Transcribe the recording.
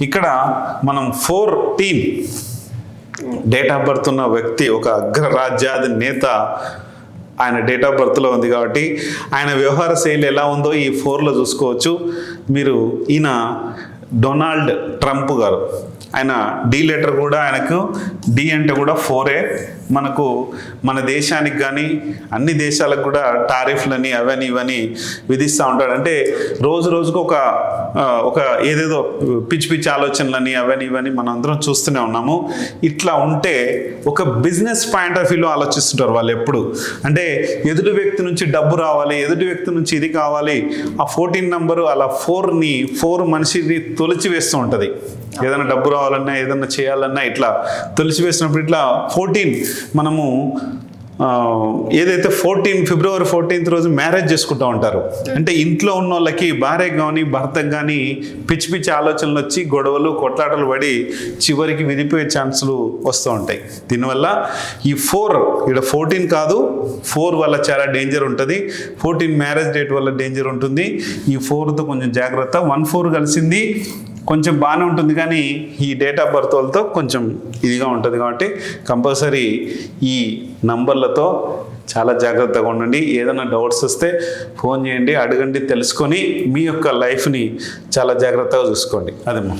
ఇక్కడ మనం fourteen date of birth ఉన్న వ్యక్తి ఒక అగ్రరాజ్యాది నేత ఆయన డేట్ ఆఫ్ బర్త్లో ఉంది కాబట్టి ఆయన వ్యవహార శైలి ఎలా ఉందో ఈ ఫోర్లో చూసుకోవచ్చు. మీరు ఈయన డొనాల్డ్ ట్రంప్ గారు. ఆయన డి లెటర్ కూడా ఆయనకు డి అంటే కూడా ఫోరే మనకు మన దేశానికి కానీ అన్ని దేశాలకు కూడా టారిఫ్లని అవని ఇవని విధిస్తూ ఉంటాడు. అంటే రోజు రోజుకు ఒక ఒక ఏదేదో పిచ్చి పిచ్చి ఆలోచనలని అవని ఇవని మనం అందరం చూస్తూనే ఉన్నాము. ఇట్లా ఉంటే ఒక బిజినెస్ పాయింట్ ఆఫ్ వ్యూలో ఆలోచిస్తుంటారు వాళ్ళు ఎప్పుడు. అంటే ఎదుటి వ్యక్తి నుంచి డబ్బు రావాలి ఎదుటి వ్యక్తి నుంచి ఇది కావాలి ఆ ఫోర్టీన్ నెంబరు అలా ఫోర్ని ఫోర్ మనిషిని తొలిచి వేస్తూ ఉంటుంది. ఏదైనా డబ్బు రావాలి కావాలన్నా ఏదైనా చేయాలన్నా ఇట్లా తొలిచి వేసినప్పుడు ఇట్లా ఫోర్టీన్ మనము ఏదైతే ఫోర్టీన్ ఫిబ్రవరి ఫోర్టీన్త్ రోజు మ్యారేజ్ చేసుకుంటూ ఉంటారు అంటే ఇంట్లో ఉన్న వాళ్ళకి భార్యకు కానీ భర్తకు కానీ పిచ్చి పిచ్చి ఆలోచనలు వచ్చి గొడవలు కొట్లాటలు పడి చివరికి విడిపోయే ఛాన్సులు వస్తూ ఉంటాయి. దీనివల్ల ఈ ఫోర్ ఇక్కడ ఫోర్టీన్ కాదు ఫోర్ వల్ల చాలా డేంజర్ ఉంటుంది. ఫోర్టీన్ మ్యారేజ్ డేట్ వల్ల డేంజర్ ఉంటుంది. ఈ ఫోర్తో కొంచెం జాగ్రత్త. వన్ ఫోర్ కలిసింది. కొంచెం బాగానే ఉంటుంది కానీ ఈ డేట్ ఆఫ్ బర్త్ వాళ్ళతో కొంచెం ఇదిగా ఉంటుంది కాబట్టి కంపల్సరీ ఈ నంబర్లతో చాలా జాగ్రత్తగా ఉండండి. ఏదైనా డౌట్స్ వస్తే ఫోన్ చేయండి అడగండి తెలుసుకొని మీ యొక్క లైఫ్ని చాలా జాగ్రత్తగా చూసుకోండి. అదేమ్మా.